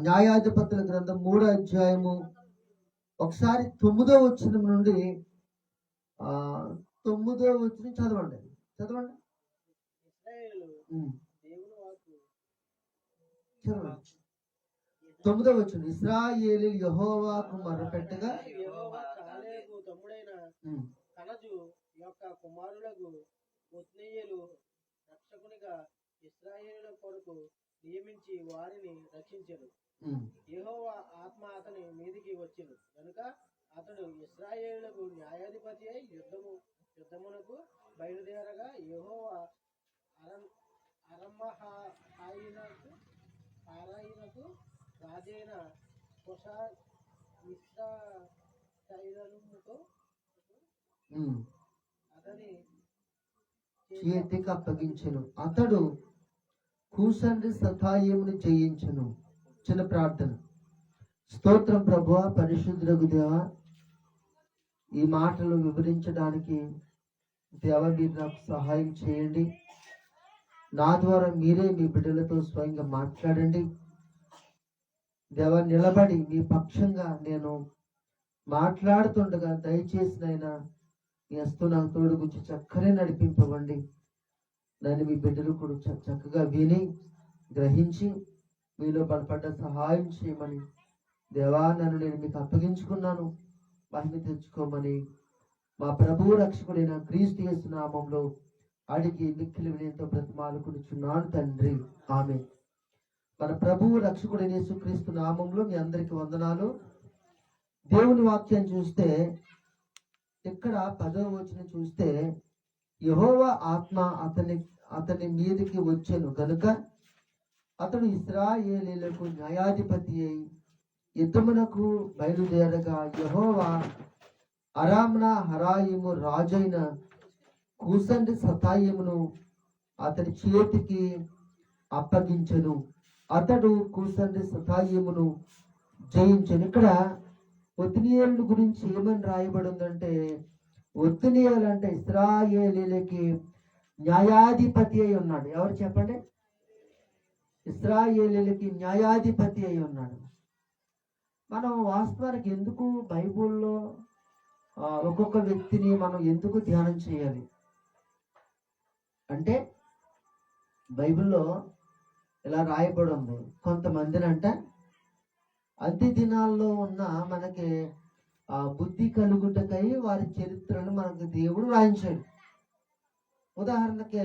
న్యాయాధిపతుల గ్రంథం మూడో అధ్యాయము ఒకసారి తొమ్మిదో వచ్చిన నుండి ఆ తొమ్మిదో వచ్చిన చదవండి. చదవండి. తొమ్మిదో వచ్చిన ఇస్రాయేలు యహోవాకు మొరపెట్టగా యొక్క కుమారులకు రక్షకునిగా ఇస్రాయేలుల కొరకు నియమించి వారిని రక్షించరు ఉమ్, యెహోవా ఆత్మ అతని మీదికి వచ్చింది. కనుక అతడు ఇస్రాయేలులకు న్యాయాధిపతి అయి యుద్ధము యుద్ధమునకు బయలుదేరగా యెహోవా అరం అరమహాయినకు ఆరాయినకు రాజైన కుషా ఉమ్. అతని చేతికి అప్పగించెను. అతడు కూసండి సతాయమును చేయించను. చిన్న ప్రార్థన. స్తోత్రం ప్రభు పరిశుద్ధులకు దేవ ఈ మాటలు వివరించడానికి దేవ మీరు నాకు సహాయం చేయండి. నా ద్వారా మీరే మీ బిడ్డలతో స్వయంగా మాట్లాడండి. దేవ నిలబడి మీ పక్షంగా నేను మాట్లాడుతుండగా దయచేసి నైనా మీ హస్తం నాకు తోడు గురించి చక్కనే నడిపింపవండి. దాన్ని మీ బిడ్డలు కూడా చ- చక్కగా విని గ్రహించి మీలో బలపడ్డ సహాయం చేయమని. దేవా నన్ను నేను మీకు అప్పగించుకున్నాను. మహిమ తెచ్చుకోమని. మా ప్రభువు రక్షకుడైన క్రీస్తు యేసు నామంలో అడిగి మిక్కిలి వినయంతో బ్రతిమాలుకునిచున్నాను తండ్రి. ఆమె మన ప్రభువు రక్షకుడైన యేసుక్రీస్తు నామంలో మీ అందరికీ వందనాలు. దేవుని వాక్యం చూస్తే ఇక్కడ పదవ వచ్చిన చూస్తే యహోవా ఆత్మ అతని అతని మీదకి వచ్చెను కనుక అతడు ఇస్రాయేలీలకు న్యాయాధిపతి అయి యుద్ధమునకు బయలుదేరగా యహోవా అరామ్న హరాయిము రాజైన కూసండి సతాయిమును అతని చేతికి అప్పగించను. అతడు కూసండి సతాయిమును జయించను. ఇక్కడ ఒత్నియేలు గురించి ఏమని రాయబడిందంటే ఉందంటే అంటే ఇస్రాయేలీలకి న్యాయాధిపతి అయి ఉన్నాడు. ఎవరు చెప్పండి? ఇస్రాయేలీలకి న్యాయాధిపతి అయి ఉన్నాడు. మనం వాస్తవానికి ఎందుకు బైబిల్లో ఒక్కొక్క వ్యక్తిని మనం ఎందుకు ధ్యానం చేయాలి? అంటే బైబిల్లో ఇలా రాయబడి ఉంది. కొంతమందినంట అంత్య దినాల్లో ఉన్న మనకి ఆ బుద్ధి కలుగుటకై వారి చరిత్రను మనకు దేవుడు రాయించాడు. ఉదాహరణకి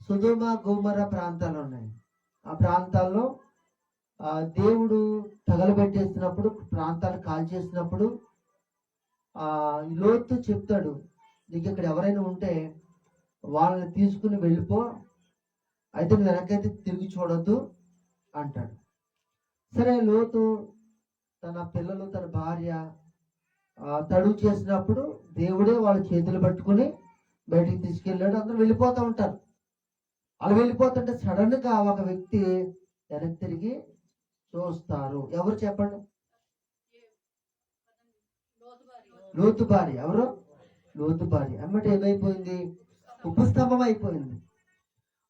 సుధుమ గోమర ప్రాంతాలు ఉన్నాయి. ఆ ప్రాంతాల్లో ఆ దేవుడు తగలబెట్టేసినప్పుడు ప్రాంతాలు కాల్చేసినప్పుడు ఆ లోతు చెప్తాడు నీకు ఇక్కడ ఎవరైనా ఉంటే వాళ్ళని తీసుకుని వెళ్ళిపో అయితే నువ్వు వెనకైతే తిరిగి చూడొద్దు అంటాడు. సరే లోతు తన పిల్లలు తన భార్య తడువు చేసినప్పుడు దేవుడే వాళ్ళ చేతులు పట్టుకుని బయటికి తీసుకెళ్ళాడు. అందరూ వెళ్ళిపోతూ ఉంటారు. అలా వెళ్ళిపోతుంటే సడన్గా ఒక వ్యక్తి వెనక్కి తిరిగి చూస్తారు. ఎవరు చెప్పండి? లోతు భార్య. ఎవరు? లోతు భార్య. అమ్మటి ఏమైపోయింది? ఉపస్తంభం అయిపోయింది.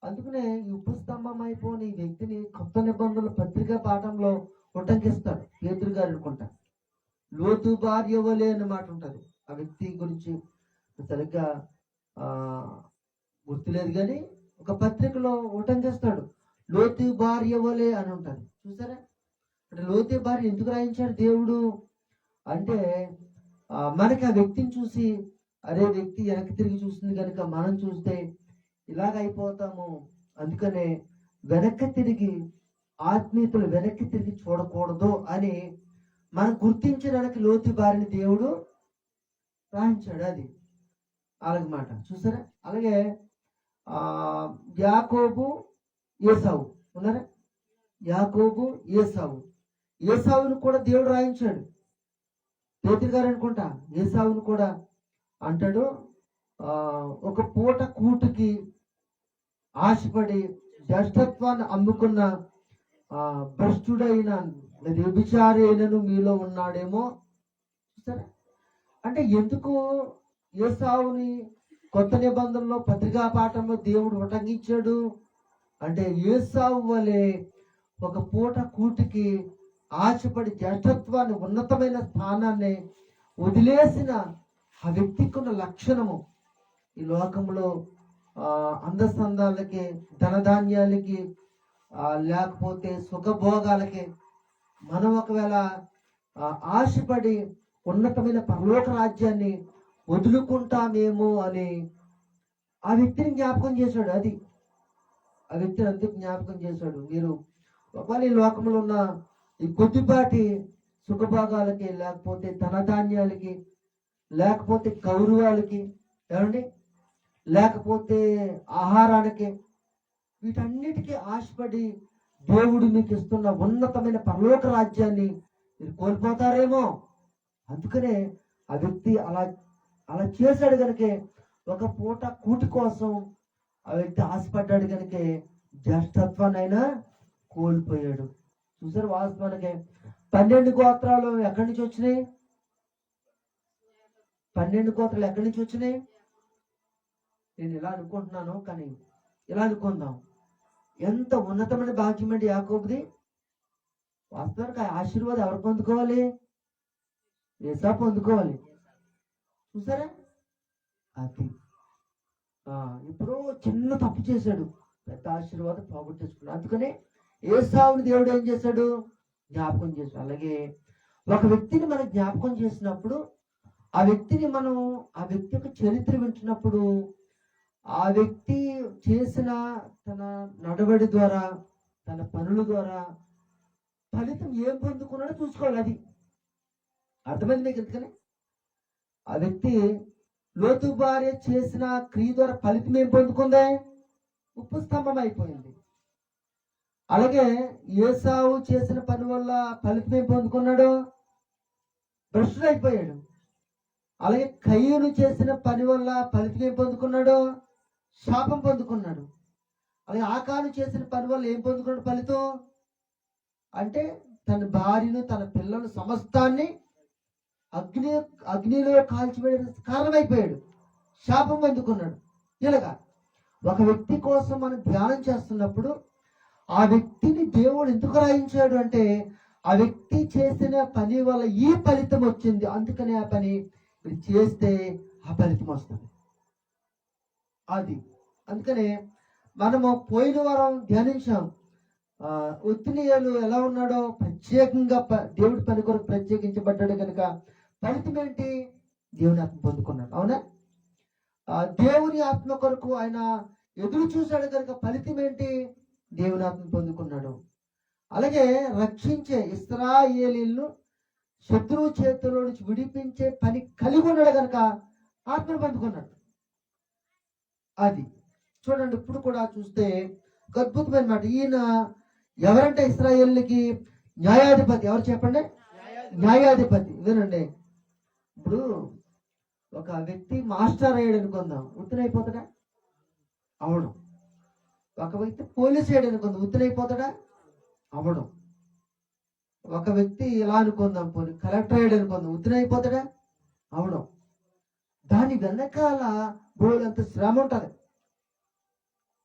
అందుకనే ఈ ఉపస్తంభం అయిపోయిన ఈ వ్యక్తిని కొత్త నిబంధనల పత్రికా పాఠంలో ఉటంకిస్తాడు. పేతురు గారు అనుకుంటారు లోతు భార్య వలే అనే మాట ఆ వ్యక్తి గురించి సరిగ్గా ఆ గుర్తులేదు కానీ ఒక పత్రికలో ఉటంకిస్తాడు లోతు భార్య వలే అని ఉంటుంది. చూసారా? అంటే లోతు భార్య ఎందుకు రాయించాడు దేవుడు? అంటే ఆ, మనకి ఆ వ్యక్తిని చూసి అరే వ్యక్తి వెనక్కి తిరిగి చూస్తుంది కనుక మనం చూస్తే ఇలాగ అయిపోతాము అందుకనే వెనక్కి తిరిగి ఆత్మీయతలు వెనక్కి తిరిగి చూడకూడదు అని మనం గుర్తించడానికి లోతు బారిన దేవుడు రాయించాడు అది. అలాగమాట చూసారా? అలాగే యాకోబు ఏసావు. ఉన్నారా? యాకోబు ఏసావు. ఏసావును కూడా దేవుడు రాయించాడు. పేతురు గారు అనుకుంటా ఏసావును కూడా అంటాడు. ఒక పూట కూటుకి ఆశపడి దష్టత్వాన్ని అమ్ముకున్న భ్రష్టుడైన వ్యభిచారి మీలో ఉన్నాడేమో చూసారా? అంటే ఎందుకు ఏసావుని కొత్త నిబంధనలో పత్రికా పాఠంలో దేవుడు ఉటంకించాడు. అంటే ఏసావు వలె ఒక పూట కూటికి ఆశపడి జ్యేష్ఠత్వాన్ని ఉన్నతమైన స్థానాన్ని వదిలేసిన ఆ వ్యక్తికి ఉన్న లక్షణము ఈ లోకంలో అందసందాలకి ధనధాన్యాలకి లేకపోతే సుఖభోగాలకి మనం ఒకవేళ ఆశపడి ఉన్నతమైన పరలోక రాజ్యాన్ని వదులుకుంటామేమో అని ఆ వ్యక్తిని జ్ఞాపకం చేశాడు. అది ఆ వ్యక్తిని అందుకు జ్ఞాపకం చేశాడు. మీరు ఒకవేళ ఈ లోకంలో ఉన్న ఈ కొద్దిపాటి సుఖభాగాలకి లేకపోతే ధనధాన్యాలకి లేకపోతే గౌరవాలకి ఏమండి? లేకపోతే ఆహారానికి వీటన్నిటికీ ఆశపడి దేవుడు మీకు ఇస్తున్న ఉన్నతమైన పరలోక రాజ్యాన్ని మీరు కోల్పోతారేమో. అందుకనే ఆ వ్యక్తి అలా అలా చేశాడు కనుకే ఒక పూట కూటి కోసం ఆ వ్యక్తి ఆశపడ్డాడు కనుకే జ్యేష్ఠత్వాన్ని అయినా కోల్పోయాడు. చూసారు వాస్తవానికి పన్నెండు గోత్రాలు ఎక్కడి నుంచి వచ్చినాయి? పన్నెండు గోత్రాలు ఎక్కడి నుంచి వచ్చినాయి? నేను ఇలా అనుకుంటున్నాను కానీ ఇలా అనుకుందాం. ఎంత ఉన్నతమైన భాగ్యం అండి యాకోబుది? వాస్తవానికి ఆ ఆశీర్వాదం ఎవరు పొందుకోవాలి? ఏసా పొందుకోవాలి. చూసారా? అది. ఇప్పుడు చిన్న తప్పు చేశాడు. పెద్ద ఆశీర్వాదం పోగొట్టేసుకున్నాడు. అందుకనే ఏసావుని దేవుడు ఏం చేశాడు? జ్ఞాపకం చేశాడు. అలాగే ఒక వ్యక్తిని మనం జ్ఞాపకం చేసినప్పుడు ఆ వ్యక్తిని మనం ఆ వ్యక్తి యొక్క చరిత్ర వింటున్నప్పుడు ఆ వ్యక్తి చేసిన తన నడవడి ద్వారా తన పనుల ద్వారా ఫలితం ఏం పొందుకున్నాడో చూసుకోవాలి అది. అర్థమైంది మీకు ఎందుకని ఆ వ్యక్తి లోతు భార్య చేసిన క్రియ ద్వారా ఫలితం ఏం పొందుకుంది? ఉప్పు స్తంభం అయిపోయింది. అలాగే ఏసావు చేసిన పని వల్ల ఫలితం ఏం పొందుకున్నాడు? భ్రష్టుడు అయిపోయాడు. అలాగే కయ్యూను చేసిన పని వల్ల ఫలితం ఏం పొందుకున్నాడు? శాపం పొందుకున్నాడు. అవి ఆకాను చేసిన పని వల్ల ఏం పొందుకున్నాడు ఫలితం? అంటే తన భార్యను తన పిల్లలను సమస్తాన్ని అగ్ని అగ్నిలో కాల్చివేయడానికి కారణమైపోయాడు. శాపం పొందుకున్నాడు. ఇలాగా ఒక వ్యక్తి కోసం మనం ధ్యానం చేస్తున్నప్పుడు ఆ వ్యక్తిని దేవుడు ఎందుకు రాయించాడు అంటే ఆ వ్యక్తి చేసిన పని వల్ల ఈ ఫలితం వచ్చింది. అందుకనే ఆ పని మీరు చేస్తే ఆ ఫలితం వస్తుంది. అది. అందుకనే మనము పోయిన వారం ధ్యానించాం. ఆ, ఉత్తినీయులు ఎలా ఉన్నాడో ప్రత్యేకంగా ప- దేవుడి పని కొరకు ప్రత్యేకించబడ్డాడు కనుక ఫలితం ఏంటి? దేవుని ఆత్మ పొందుకున్నాడు. అవునా? దేవుని ఆత్మ కొరకు ఆయన ఎదురు చూశాడు కనుక ఫలితం ఏంటి? దేవుని ఆత్మ పొందుకున్నాడు. అలాగే రక్షించే ఇస్రాయేలీలను శత్రువు చేతుల నుంచి విడిపించే పని కలిగి ఉన్నాడు కనుక ఆత్మను పొందుకున్నాడు. అది. చూడండి ఇప్పుడు కూడా చూస్తే ఒక అద్భుతమైన మాట. ఈయన ఎవరంటే ఇస్రాయేల్కి న్యాయాధిపతి? ఎవరు చెప్పండి? న్యాయాధిపతి. వినండి. ఇప్పుడు ఒక వ్యక్తి మాస్టర్ అయ్యాడు అనుకుందాం ఉత్తరైపోతాడా అవడం. ఒక వ్యక్తి పోలీస్ అయ్యాడు అనుకుందాం ఉత్తరైపోతాడా అవడం. ఒక వ్యక్తి ఇలా అనుకుందాం. పోనీ కలెక్టర్ అయ్యాడు అనుకుందాం ఉత్తరైపోతాడా అవడం. దాని వెనకాల బోడంత శ్రమ ఉంటుంది.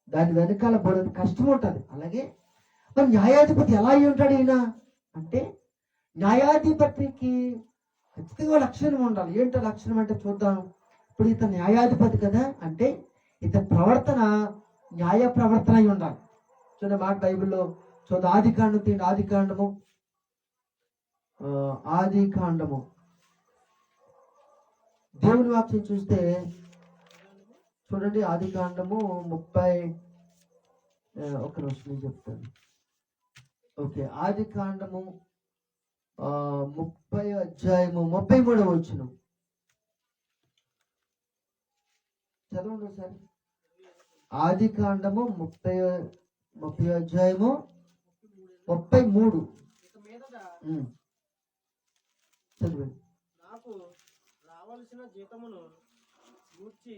దాని వెనకాల బోడంత కష్టం ఉంటుంది. అలాగే మరి న్యాయాధిపతి ఎలా అయి ఉంటాడు ఈయన? అంటే న్యాయాధిపతికి ఖచ్చితంగా లక్షణం ఉండాలి. ఏంటో లక్షణం అంటే చూద్దాం. ఇప్పుడు ఇతను న్యాయాధిపతి కదా అంటే ఇతని ప్రవర్తన న్యాయ ప్రవర్తన అయి ఉండాలి. చూడండి మాట బైబిల్లో చూద్దాం. ఆది కాండం తీయండి. ఆది కాండము. ఆది కాండము. దేవుని వాక్యం చూస్తే చూడండి ఆది కాండము ముప్పై ఒక నిమిషం నేను చెప్తాను. ఓకే ఆది కాండము ముప్పై అధ్యాయము ముప్పై మూడవ వచ్చిన చదవండి సార్ ఆది కాండము ముప్పై ముప్పై అధ్యాయము ముప్పై మూడు. చదివండి. రావలసిన జీతమును గూర్చి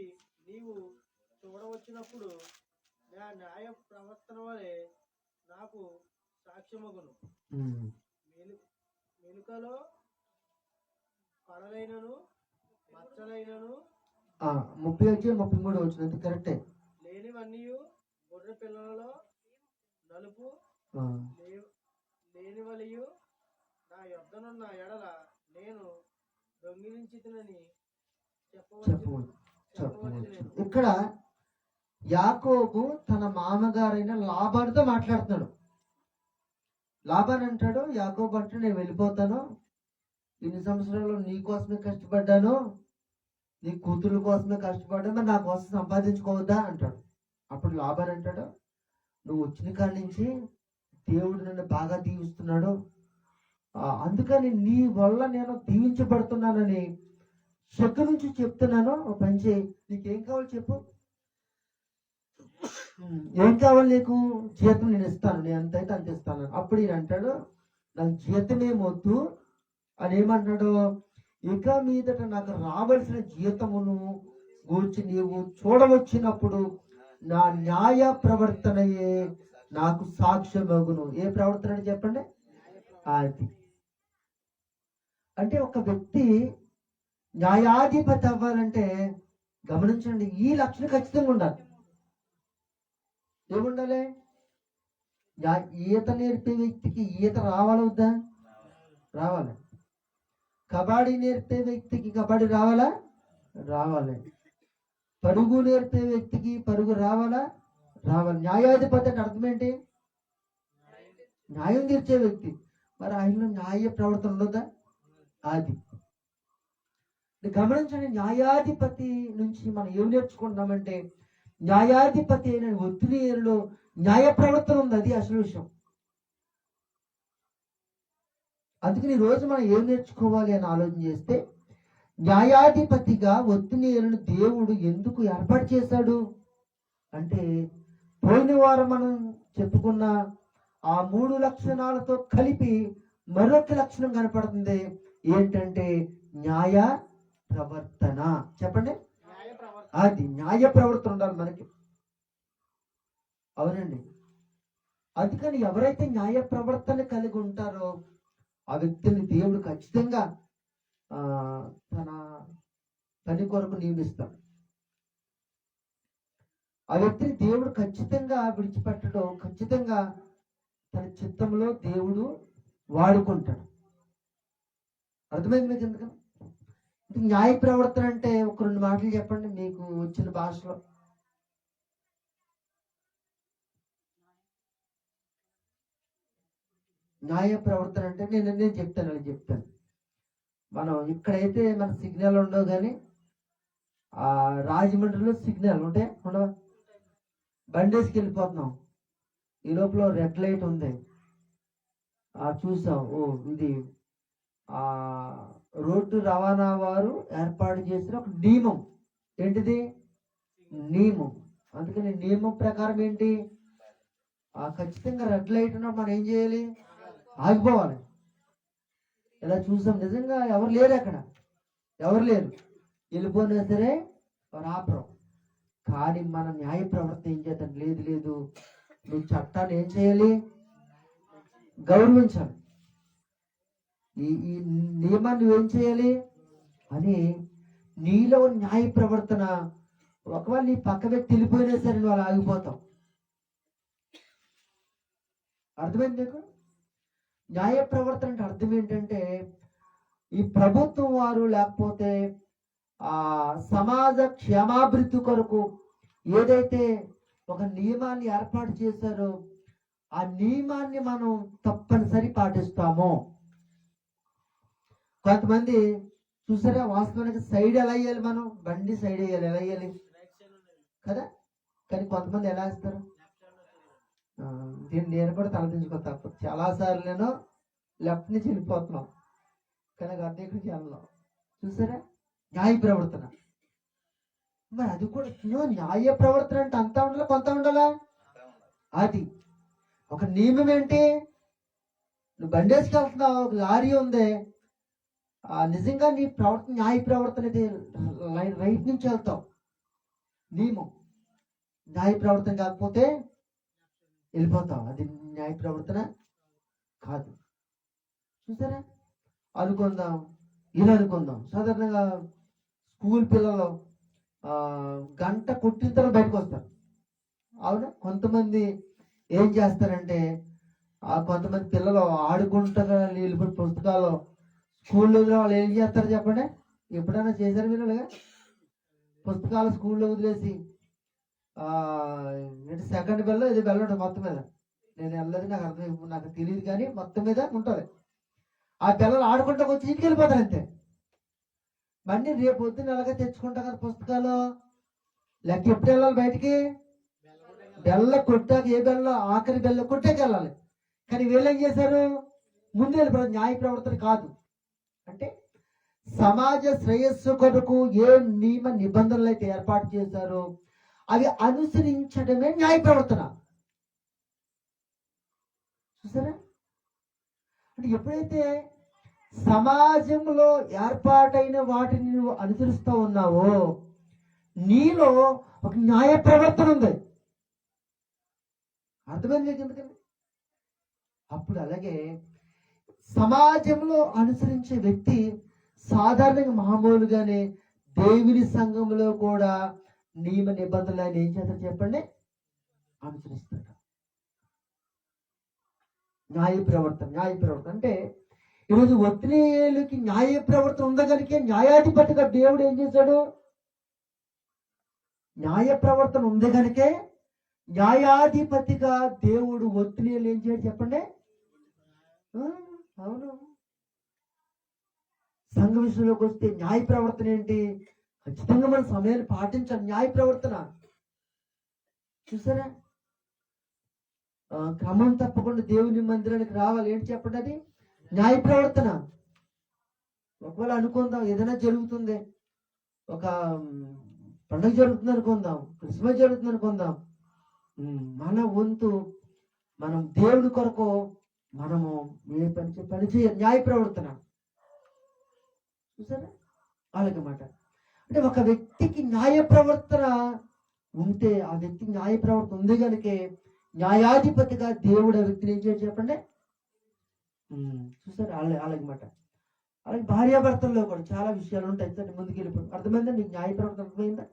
నీవు చూడవచ్చినప్పుడు నా న్యాయ ప్రవర్తన వలె నాకు సాక్ష్యమగును. మెనుకలో పడలైనను మచ్చలైనను ముప్పై అధ్యాయం ముప్పై మూడు వచ్చిన కరెక్టే. లేనివన్నీ గొర్రె పిల్లలలో నలుపు ఆ, లే- లేని వలియు నా యొద్దనున్న ఎడల నేను చెప్పవచ్చు. చెప్పవచ్చు. ఇక్కడ యాకోబు తన మామగారైన లాభానితో మాట్లాడుతున్నాడు. లాభాన్ అంటాడు యాకోబు అంటే నేను వెళ్ళిపోతాను. ఇన్ని సంవత్సరాలు నీ కోసమే కష్టపడ్డాను. నీ కూతురు కోసమే కష్టపడ్డాను. మరి నా కోసం సంపాదించుకోవద్దా? అంటాడు. అప్పుడు లాభాన్ అంటాడు నువ్వు వచ్చిన కాడి నుంచి దేవుడు నన్ను బాగా దీవిస్తున్నాడు. అందుకని నీ వల్ల నేను దీవించబడుతున్నానని చెక్క నుంచి చెప్తున్నాను. ఓ పని చేయి. నీకేం కావాలి చెప్పు. ఏం కావాలి నీకు? జీతం నేను ఇస్తాను. నేను ఎంతైతే అంత ఇస్తాను. అప్పుడు ఈయన అంటాడు నాకు జీతం ఏమొద్దు అని ఏమంటాడు ఇక మీదట నాకు రావలసిన జీతమును గూర్చి నీవు చూడవచ్చినప్పుడు నా న్యాయ ప్రవర్తనయే నాకు సాక్ష్యమగును. ఏ ప్రవర్తన అని చెప్పండి? అది. అంటే ఒక వ్యక్తి న్యాయాధిపతి అవ్వాలంటే గమనించండి ఈ లక్షణం ఖచ్చితంగా ఉండాలి. ఏముండాలి? ఈత నేర్పే వ్యక్తికి ఈత రావాలా వద్దా? రావాలి. కబడ్డీ నేర్పే వ్యక్తికి కబడ్డీ రావాలా? రావాలి. పరుగు నేర్పే వ్యక్తికి పరుగు రావాలా? రావాలి. న్యాయాధిపతి అంటే అర్థం ఏంటి? న్యాయం తీర్చే వ్యక్తి. మరి ఆయనలో న్యాయ ప్రవర్తన ఉండదా అది గమనించండి న్యాయాధిపతి నుంచి మనం ఏం నేర్చుకుంటున్నామంటే న్యాయాధిపతి అయిన ఒత్తిడిలో న్యాయ ప్రవర్తన ఉంది అది అసలు విషయం. అందుకని ఈ రోజు మనం ఏం నేర్చుకోవాలి అని ఆలోచన చేస్తే న్యాయాధిపతిగా ఒత్తిడిలను దేవుడు ఎందుకు ఏర్పాటు చేశాడు? అంటే పోయిన వారం మనం చెప్పుకున్న ఆ మూడు లక్షణాలతో కలిపి మరొక లక్షణం కనపడుతుంది. ఏంటంటే న్యాయ ప్రవర్తన. చెప్పండి. అది న్యాయ ప్రవర్తన ఉండాలి మనకి. అవునండి. అందుకని ఎవరైతే న్యాయ ప్రవర్తన కలిగి ఉంటారో ఆ వ్యక్తిని దేవుడు ఖచ్చితంగా ఆ, తన పని కొరకు నియమిస్తాడు. ఆ వ్యక్తిని దేవుడు ఖచ్చితంగా విడిచిపెట్టడం ఖచ్చితంగా తన చిత్తంలో దేవుడు వాడుకుంటాడు. అర్థమైంది మీకు ఎందుకని? న్యాయ ప్రవర్తన అంటే ఒక రెండు మాటలు చెప్పండి మీకు వచ్చిన భాషలో. న్యాయ ప్రవర్తన అంటే నేను నేను చెప్తాను అని చెప్తాను. మనం ఇక్కడైతే మన సిగ్నల్ ఉండవు కానీ ఆ రాజమండ్రిలో సిగ్నల్ ఉంటే ఉండవా? బండేసుకి వెళ్ళిపోతున్నాం. ఈ లోపల రెడ్ లైట్ ఉంది. ఆ చూసాం. ఓ ఇది రోడ్డు రవాణా వారు ఏర్పాటు చేసిన ఒక నియమం. ఏంటిది? నియమం. అందుకని నియమం ప్రకారం ఏంటి? ఆ ఖచ్చితంగా రెడ్ లైట్ ఉన్నప్పుడు మనం ఏం చేయాలి? ఆగిపోవాలి. ఇలా చూసాం. నిజంగా ఎవరు లేరు అక్కడ? ఎవరు లేరు? వెళ్ళిపోయినా సరే వారు ఆపరం. కానీ మన న్యాయ ప్రవర్తన ఏం చేద్దాం? లేదు లేదు. నువ్వు చట్టాన్ని ఏం చేయాలి? గౌరవించాలి. ఈ ఈ నియమాన్ని నువ్వేం చేయాలి? అని నీలో న్యాయ ప్రవర్తన ఒకవేళ నీ పక్క వ్యక్తి వెళ్ళిపోయినా సరే నువ్వు అలా ఆగిపోతావు. అర్థమైంది న్యాయ ప్రవర్తన అంటే అర్థం ఏంటంటే ఈ ప్రభుత్వం వారు లేకపోతే ఆ సమాజ క్షేమాభివృద్ధి కొరకు ఏదైతే ఒక నియమాన్ని ఏర్పాటు చేశారో ఆ నియమాన్ని మనం తప్పనిసరి పాటిస్తాము. కొంతమంది చూసారా వాస్తవానికి సైడ్ ఎలా వేయాలి మనం? బండి సైడ్ వేయాలి ఎలా వేయాలి? కదా? కానీ కొంతమంది ఎలా వేస్తారు? దీన్ని నేను కూడా తలదించుకో తప్ప. చాలా సార్లు నేను లెఫ్ట్ నుంచి వెళ్ళిపోతున్నాం. కానీ అర్థం ఎక్కడికి వెళ్ళాం చూసారా? న్యాయ ప్రవర్తన. మరి అది కూడా న్యాయ ప్రవర్తన అంటే అంతా ఉండాలి కొంత ఉండాలా? అది. ఒక నియమం ఏంటి? నువ్వు బండి వేసుకెళ్తున్నావు ఒక లారీ ఉంది. నిజంగా నీ ప్రవర్తన న్యాయ ప్రవర్తన అయితే రైట్ నుంచి వెళ్తావు. నియమం న్యాయ ప్రవర్తన కాకపోతే వెళ్ళిపోతాం అది న్యాయ ప్రవర్తన కాదు. చూసారా? అనుకుందాం ఇలా అనుకుందాం. సాధారణంగా స్కూల్ పిల్లలు గంట కొట్టిన తర్వాత బయటకు వస్తారు. అవునా? కొంతమంది ఏం చేస్తారంటే ఆ కొంతమంది పిల్లలు ఆడుకుంటారు వెళ్ళిపోయి పుస్తకాలు స్కూల్లో వాళ్ళు ఏం చేస్తారు చెప్పండి? ఎప్పుడైనా చేశారు మీరు పుస్తకాలు స్కూల్లో వదిలేసి ఆ, సెకండ్ బెల్ ఇది బెల్ ఉంటుంది మొత్తం మీద. నేను వెళ్ళదు నాకు అర్థం నాకు తెలియదు కానీ మొత్తం మీద ఉంటుంది. ఆ పిల్లలు ఆడుకుంటా వచ్చి ఇంటికి వెళ్ళిపోతారు అంతే. మళ్ళీ రేపు పొద్దున్న ఎలాగ తెచ్చుకుంటా కదా పుస్తకాలు. లెక్క ఎప్పుడు వెళ్ళాలి బయటికి? బెల్ల కొట్టాక ఏ బెల్ల ఆఖరి బెల్ల కొట్టాక వెళ్ళాలి. కానీ వీళ్ళు ఏం చేశారు? ముందు వెళ్ళిపోయారు. న్యాయ ప్రవర్తన కాదు. అంటే సమాజ శ్రేయస్సు కొరకు ఏ నియమ నిబంధనలు అయితే ఏర్పాటు చేశారో అవి అనుసరించడమే న్యాయ ప్రవర్తన. చూసారా? అంటే ఎప్పుడైతే సమాజంలో ఏర్పాటైన వాటిని నువ్వు అనుసరిస్తూ ఉన్నావో నీలో ఒక న్యాయ ప్రవర్తన ఉంది. అర్థమైంది ఎందుకంటే అప్పుడు అలాగే సమాజంలో అనుసరించే వ్యక్తి సాధారణంగా మామూలుగానే దేవుని సంఘంలో కూడా నియమ నిబంధనలు ఆయన ఏం చేస్తారు చెప్పండి? అనుసరిస్తాడు. న్యాయ ప్రవర్తన న్యాయ ప్రవర్తన. అంటే ఈరోజు ఒత్తిడికి న్యాయ ప్రవర్తన ఉండగలిగే న్యాయాధిపతిగా దేవుడు ఏం చేశాడు? న్యాయ ప్రవర్తన ఉంది కనుకే న్యాయాధిపతిగా దేవుడు ఒత్తిడిలు ఏం చేయడు చెప్పండి? అవును. సంఘ విషయంలోకి వస్తే న్యాయ ప్రవర్తన ఏంటి? ఖచ్చితంగా మన సమయాన్ని పాటించాలి. న్యాయ ప్రవర్తన. చూసారా? క్రమం తప్పకుండా దేవుని మందిరానికి రావాలి. ఏంటి చెప్పండి అది? న్యాయ ప్రవర్తన. ఒకవేళ అనుకుందాం ఏదైనా జరుగుతుంది. ఒక పండుగ జరుగుతుంది అనుకుందాం క్రిస్మస్ జరుగుతుంది అనుకుందాం. మన వంతు మనం దేవుడి కొరకు మనము ఏ పని చే- పని చేయ న్యాయ ప్రవర్తన. చూసారా? అలాగే అంటే ఒక వ్యక్తికి న్యాయ ప్రవర్తన ఉంటే ఆ వ్యక్తికి న్యాయ ప్రవర్తన ఉంది కనుకే న్యాయాధిపతిగా దేవుడు ఆ వ్యక్తిని ఏం చేయాలి చెప్పండి? చూసారు చూసారా? అలాగే అలాగే అలాగే భార్యాభర్తల్లో కూడా చాలా విషయాలు ఉంటాయి. సరే ముందుకు వెళ్ళిపోయి అర్థమైందా? నీకు న్యాయ ప్రవర్తన అర్థమైందా?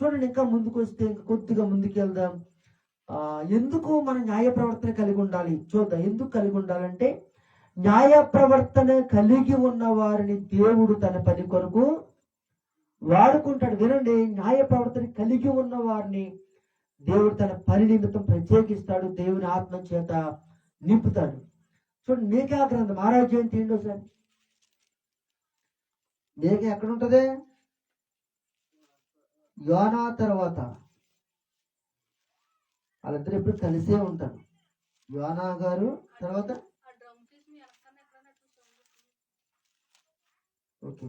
చూడండి ఇంకా ముందుకు వస్తే ఇంకా కొద్దిగా ముందుకు వెళ్దాం ఎందుకు మన న్యాయ ప్రవర్తన కలిగి ఉండాలి? చూద్దాం. ఎందుకు కలిగి ఉండాలంటే న్యాయ ప్రవర్తన కలిగి ఉన్న వారిని దేవుడు తన పని కొరకు వాడుకుంటాడు. వినండి న్యాయ ప్రవర్తన కలిగి ఉన్న వారిని దేవుడు తన పని నిమిత్తం ప్రత్యేకిస్తాడు. దేవుని ఆత్మ చేత నింపుతాడు. చూడండి మేకా గ్రంథం ఆరాధ్యం జయంతి ఏంటో సార్ మేక ఎక్కడ ఉంటుంది? యోనా తర్వాత. వాళ్ళిద్దరు ఎప్పుడు కలిసే ఉంటారు. యోనా గారు తర్వాత? ఓకే.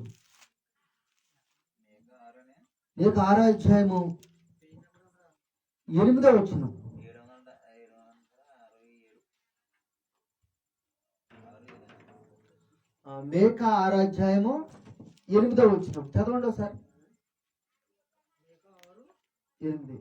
నీకు ఆరో అధ్యాయము ఎనిమిదో వచ్చిన మేక ఆరాధ్యాయము ఎనిమిదో వచ్చిన చదవండి ఒకసారి. ఎనిమిది.